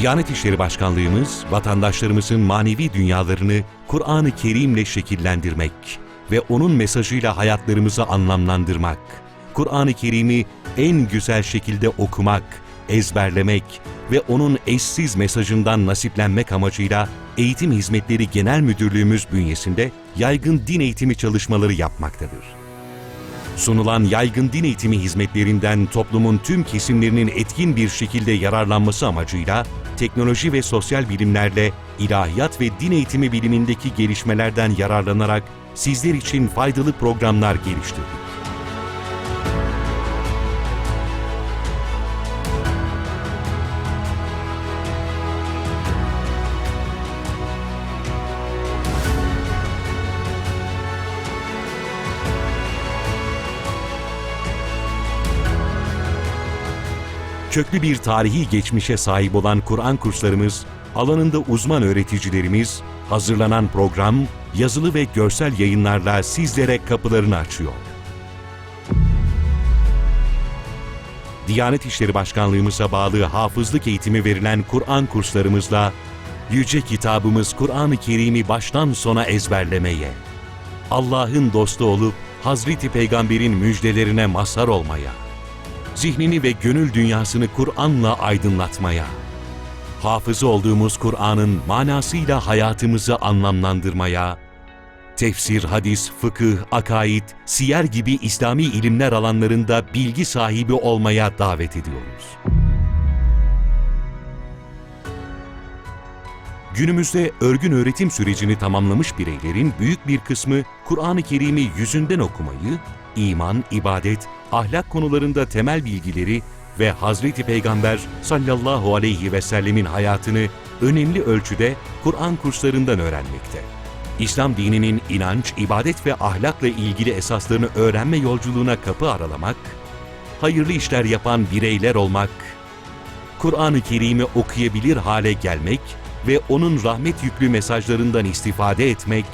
Diyanet İşleri Başkanlığımız, vatandaşlarımızın manevi dünyalarını Kur'an-ı Kerim'le şekillendirmek ve onun mesajıyla hayatlarımızı anlamlandırmak, Kur'an-ı Kerim'i en güzel şekilde okumak, ezberlemek ve onun eşsiz mesajından nasiplenmek amacıyla Eğitim Hizmetleri Genel Müdürlüğümüz bünyesinde yaygın din eğitimi çalışmaları yapmaktadır. Sunulan yaygın din eğitimi hizmetlerinden toplumun tüm kesimlerinin etkin bir şekilde yararlanması amacıyla teknoloji ve sosyal bilimlerle ilahiyat ve din eğitimi bilimindeki gelişmelerden yararlanarak sizler için faydalı programlar geliştirdik. Köklü bir tarihi geçmişe sahip olan Kur'an kurslarımız, alanında uzman öğreticilerimiz, hazırlanan program, yazılı ve görsel yayınlarla sizlere kapılarını açıyor. Diyanet İşleri Başkanlığımıza bağlı hafızlık eğitimi verilen Kur'an kurslarımızla, Yüce Kitabımız Kur'an-ı Kerim'i baştan sona ezberlemeye, Allah'ın dostu olup Hazreti Peygamber'in müjdelerine mazhar olmaya, zihnini ve gönül dünyasını Kur'an'la aydınlatmaya, hafızı olduğumuz Kur'an'ın manasıyla hayatımızı anlamlandırmaya, tefsir, hadis, fıkıh, akaid, siyer gibi İslami ilimler alanlarında bilgi sahibi olmaya davet ediyoruz. Günümüzde örgün öğretim sürecini tamamlamış bireylerin büyük bir kısmı Kur'an-ı Kerim'i yüzünden okumayı, iman, ibadet, ahlak konularında temel bilgileri ve Hazreti Peygamber sallallahu aleyhi ve sellemin hayatını önemli ölçüde Kur'an kurslarından öğrenmekte. İslam dininin inanç, ibadet ve ahlakla ilgili esaslarını öğrenme yolculuğuna kapı aralamak, hayırlı işler yapan bireyler olmak, Kur'an-ı Kerim'i okuyabilir hale gelmek ve onun rahmet yüklü mesajlarından istifade etmek,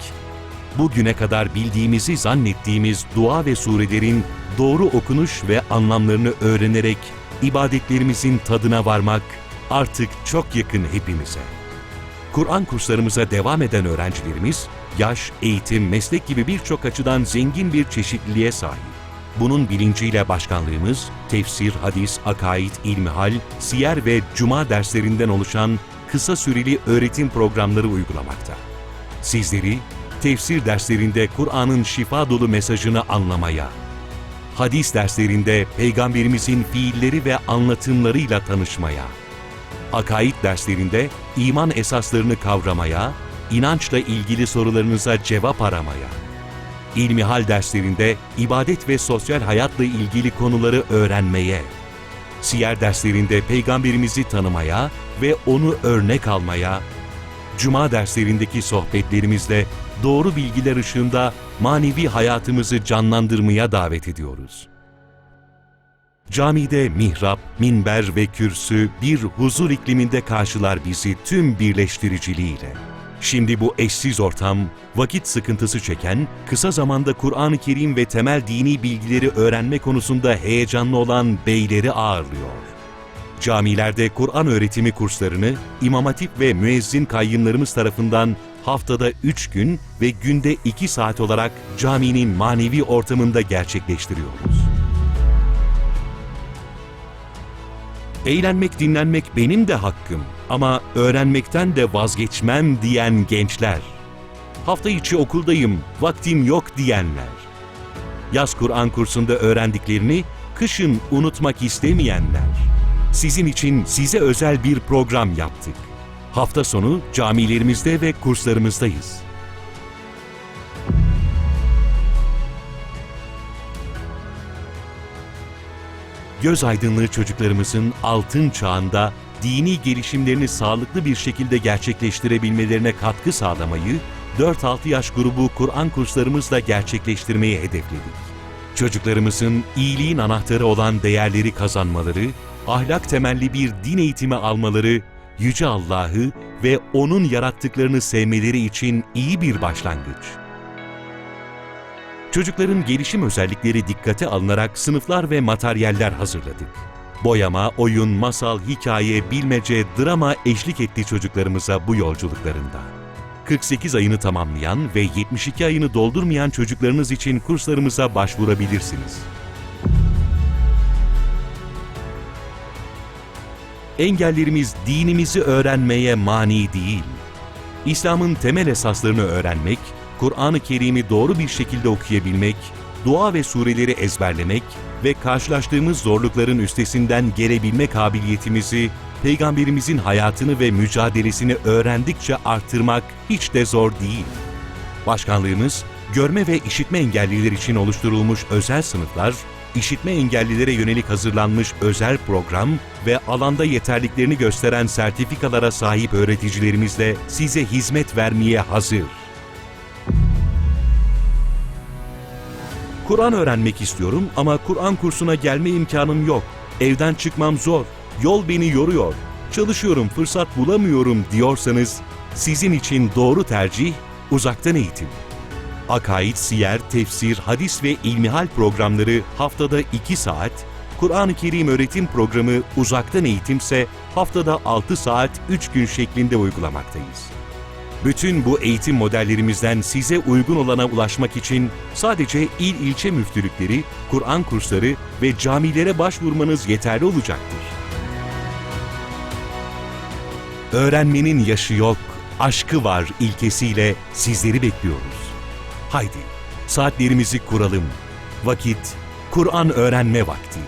bugüne kadar bildiğimizi zannettiğimiz dua ve surelerin doğru okunuş ve anlamlarını öğrenerek ibadetlerimizin tadına varmak artık çok yakın hepimize. Kur'an kurslarımıza devam eden öğrencilerimiz, yaş, eğitim, meslek gibi birçok açıdan zengin bir çeşitliliğe sahip. Bunun bilinciyle başkanlığımız, tefsir, hadis, akaid, ilmihal, siyer ve cuma derslerinden oluşan kısa süreli öğretim programları uygulamakta. Sizleri tefsir derslerinde Kur'an'ın şifa dolu mesajını anlamaya, hadis derslerinde Peygamberimizin fiilleri ve anlatımlarıyla tanışmaya, akaid derslerinde iman esaslarını kavramaya, inançla ilgili sorularınıza cevap aramaya, İlmihal derslerinde ibadet ve sosyal hayatla ilgili konuları öğrenmeye, siyer derslerinde Peygamberimizi tanımaya ve onu örnek almaya, Cuma derslerindeki sohbetlerimizle doğru bilgiler ışığında manevi hayatımızı canlandırmaya davet ediyoruz. Camide mihrap, minber ve kürsü bir huzur ikliminde karşılar bizi tüm birleştiriciliğiyle. Şimdi bu eşsiz ortam, vakit sıkıntısı çeken, kısa zamanda Kur'an-ı Kerim ve temel dini bilgileri öğrenme konusunda heyecanlı olan beyleri ağırlıyor. Camilerde Kur'an öğretimi kurslarını İmam Hatip ve müezzin kayyımlarımız tarafından haftada 3 gün ve günde 2 saat olarak caminin manevi ortamında gerçekleştiriyoruz. Eğlenmek, dinlenmek benim de hakkım ama öğrenmekten de vazgeçmem diyen gençler. Hafta içi okuldayım, vaktim yok diyenler. Yaz Kur'an kursunda öğrendiklerini kışın unutmak istemeyenler. Sizin için size özel bir program yaptık. Hafta sonu camilerimizde ve kurslarımızdayız. Göz aydınlığı çocuklarımızın altın çağında dini gelişimlerini sağlıklı bir şekilde gerçekleştirebilmelerine katkı sağlamayı 4-6 yaş grubu Kur'an kurslarımızla gerçekleştirmeyi hedefledik. Çocuklarımızın iyiliğin anahtarı olan değerleri kazanmaları, ahlak temelli bir din eğitimi almaları, Yüce Allah'ı ve O'nun yarattıklarını sevmeleri için iyi bir başlangıç. Çocukların gelişim özellikleri dikkate alınarak sınıflar ve materyaller hazırladık. Boyama, oyun, masal, hikaye, bilmece, drama eşlik etti çocuklarımıza bu yolculuklarında. 48 ayını tamamlayan ve 72 ayını doldurmayan çocuklarınız için kurslarımıza başvurabilirsiniz. Engellerimiz dinimizi öğrenmeye mani değil. İslam'ın temel esaslarını öğrenmek, Kur'an-ı Kerim'i doğru bir şekilde okuyabilmek, dua ve sureleri ezberlemek ve karşılaştığımız zorlukların üstesinden gelebilme kabiliyetimizi, Peygamberimizin hayatını ve mücadelesini öğrendikçe arttırmak hiç de zor değil. Başkanlığımız, görme ve işitme engelliler için oluşturulmuş özel sınıflar, işitme engellilere yönelik hazırlanmış özel program ve alanda yeterliklerini gösteren sertifikalara sahip öğreticilerimizle size hizmet vermeye hazır. Kur'an öğrenmek istiyorum ama Kur'an kursuna gelme imkanım yok. Evden çıkmam zor. Yol beni yoruyor. Çalışıyorum, fırsat bulamıyorum diyorsanız sizin için doğru tercih uzaktan eğitim. Akaid, siyer, tefsir, hadis ve ilmihal programları haftada 2 saat, Kur'an-ı Kerim öğretim programı uzaktan eğitimse haftada 6 saat 3 gün şeklinde uygulamaktayız. Bütün bu eğitim modellerimizden size uygun olana ulaşmak için sadece il ilçe müftülükleri, Kur'an kursları ve camilere başvurmanız yeterli olacaktır. Öğrenmenin yaşı yok, aşkı var ilkesiyle sizleri bekliyoruz. Haydi saatlerimizi kuralım. Vakit Kur'an öğrenme vakti.